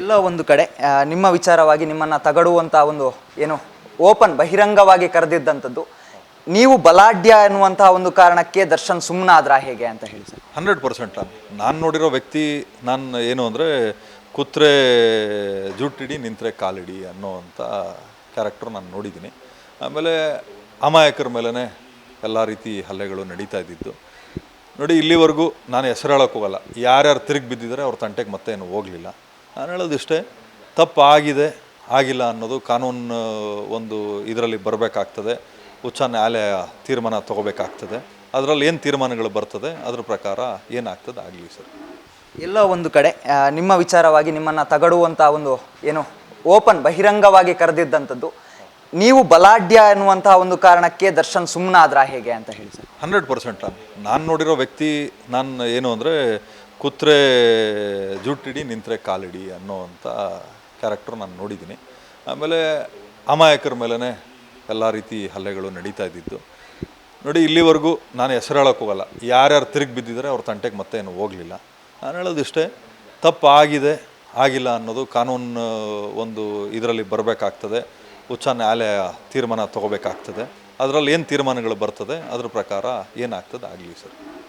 ಎಲ್ಲೋ ಒಂದು ಕಡೆ ನಿಮ್ಮ ವಿಚಾರವಾಗಿ ನಿಮ್ಮನ್ನು ತಗಡುವಂಥ ಒಂದು ಏನು ಓಪನ್ ಬಹಿರಂಗವಾಗಿ ಕರೆದಿದ್ದಂಥದ್ದು. ನೀವು ಬಲಾಢ್ಯ ಎನ್ನುವಂತಹ ಒಂದು ಕಾರಣಕ್ಕೆ ದರ್ಶನ್ ಸುಮ್ಮನಾದ್ರ ಹೇಗೆ ಅಂತ ಹೇಳಿ ಸರ್. ಹಂಡ್ರೆಡ್ ಪರ್ಸೆಂಟ್ ನಾನು ನೋಡಿರೋ ವ್ಯಕ್ತಿ, ನಾನು ಏನು ಅಂದರೆ ಕೂತ್ರೆ ಜುಟ್ಟಿಡಿ, ನಿಂತರೆ ಕಾಲಿಡಿ ಅನ್ನೋವಂಥ ಕ್ಯಾರೆಕ್ಟರ್ ನಾನು ನೋಡಿದ್ದೀನಿ. ಆಮೇಲೆ ಅಮಾಯಕರ ಮೇಲೇ ಎಲ್ಲ ರೀತಿ ಹಲ್ಲೆಗಳು ನಡೀತಾ ಇದ್ದಿದ್ದು. ನೋಡಿ, ಇಲ್ಲಿವರೆಗೂ ನಾನು ಹೆಸರು ಹೇಳೋಕ್ಕೋಗಲ್ಲ ಯಾರ್ಯಾರು ತಿರುಗಿ ಬಿದ್ದಿದ್ದಾರೆ, ಅವ್ರ ತಂಟೆಗೆ ಮತ್ತೆ ಏನು ಹೋಗಲಿಲ್ಲ. ನಾನು ಹೇಳೋದಿಷ್ಟೇ ತಪ್ಪು ಆಗಿದೆ ಆಗಿಲ್ಲ ಅನ್ನೋದು ಕಾನೂನು ಒಂದು ಇದರಲ್ಲಿ ಬರಬೇಕಾಗ್ತದೆ ಉಚ್ಚ ನ್ಯಾಯಾಲಯ ತೀರ್ಮಾನ ತಗೋಬೇಕಾಗ್ತದೆ ಅದರಲ್ಲಿ ಏನು ತೀರ್ಮಾನಗಳು ಬರ್ತದೆ ಅದ್ರ ಪ್ರಕಾರ ಏನಾಗ್ತದೆ ಆಗಲಿ ಸರ್. ಎಲ್ಲೋ ಒಂದು ಕಡೆ ನಿಮ್ಮ ವಿಚಾರವಾಗಿ ನಿಮ್ಮನ್ನು ತಗಡುವಂಥ ಒಂದು ಏನು ಓಪನ್ ಬಹಿರಂಗವಾಗಿ ಕರೆದಿದ್ದಂಥದ್ದು ನೀವು ಬಲಾಢ್ಯ ಎನ್ನುವಂತಹ ಒಂದು ಕಾರಣಕ್ಕೆ ದರ್ಶನ್ ಸುಮ್ಮನಾದ್ರ ಹೇಗೆ ಅಂತ ಹೇಳಿ ಸರ್. Hundred percent. ನಾನು ನೋಡಿರೋ ವ್ಯಕ್ತಿ ನಾನು ಏನು ಅಂದರೆ ಕೂತ್ರೆ ಜುಟ್ಟಿಡಿ ನಿಂತರೆ ಕಾಲಿಡಿ ಅನ್ನೋವಂಥ ಕ್ಯಾರೆಕ್ಟರ್ ನಾನು ನೋಡಿದ್ದೀನಿ. ಆಮೇಲೆ ಅಮಾಯಕರ ಮೇಲೇ ಎಲ್ಲ ರೀತಿ ಹಲ್ಲೆಗಳು ನಡೀತಾ ಇದ್ದಿದ್ದು. ನೋಡಿ, ಇಲ್ಲಿವರೆಗೂ ನಾನು ಹೆಸರು ಹೇಳೋಕೆ ಹೋಗಲ್ಲ. ಯಾರ್ಯಾರು ತಿರುಗಿ ಬಿದ್ದಿದ್ದಾರೆ ಅವ್ರ ತಂಟೆಗೆ ಮತ್ತೆ ಏನು ಹೋಗಲಿಲ್ಲ. ನಾನು ಹೇಳೋದಿಷ್ಟೇ, ತಪ್ಪು ಆಗಿದೆ, ಆಗಿಲ್ಲ ಅನ್ನೋದು ಕಾನೂನು ಒಂದು ಇದರಲ್ಲಿ ಬರಬೇಕಾಗ್ತದೆ. ಉಚ್ಚ ನ್ಯಾಯಾಲಯ ತೀರ್ಮಾನ ತಗೋಬೇಕಾಗ್ತದೆ. ಅದರಲ್ಲಿ ಏನು ತೀರ್ಮಾನಗಳು ಬರ್ತದೆ, ಅದ್ರ ಪ್ರಕಾರ ಏನಾಗ್ತದೆ ಆಗಲಿ ಸರ್.